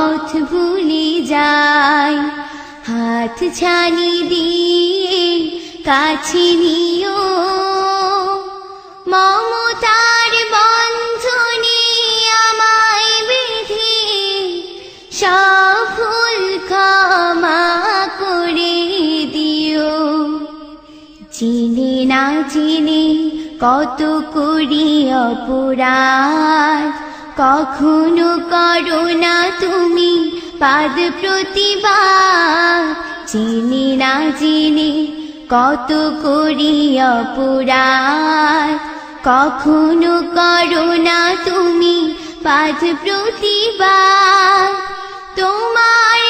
পথ ভুলে যাই। হাত ছানি দিয়ে কাছে নিও। মমতার বন্ধনে আমায় বেঁধে সব ভুল ক্ষমা করে দিও। চিনে না চিনে কত করি অপরাধ কখনো করো না তুমি পাদ প্রতিভা। চিনি না চিনি কত করি অপরাধ। কখনো করো না তুমি পাদ প্রতিভা। তোমার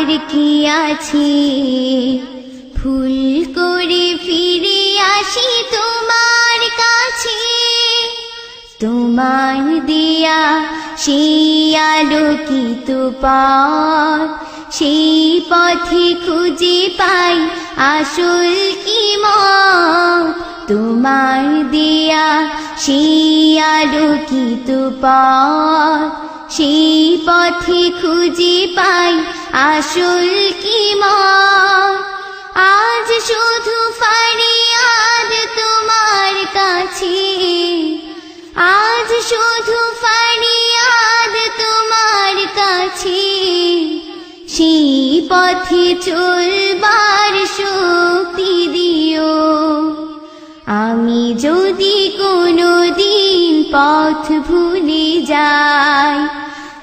আর কি আছে? ভুল করে ফিরে আসি তোমার কাছে। তোমার দিয়া সেই আলোকিত পথ, সেই পথে খুঁজে পাই আসল কি তোমার দিয়া সেই আলোকিত পথ সেই পথে খুঁজে পাই আসল কি আজ শুধু ফারিয়াদ তোমার কাছে। আজ শুধু ফারিয়াদ তোমার কাছে। সেই পথে চলবার শক্তি দিও। আমি যদি কোনো দিন পথ ভুলে যাই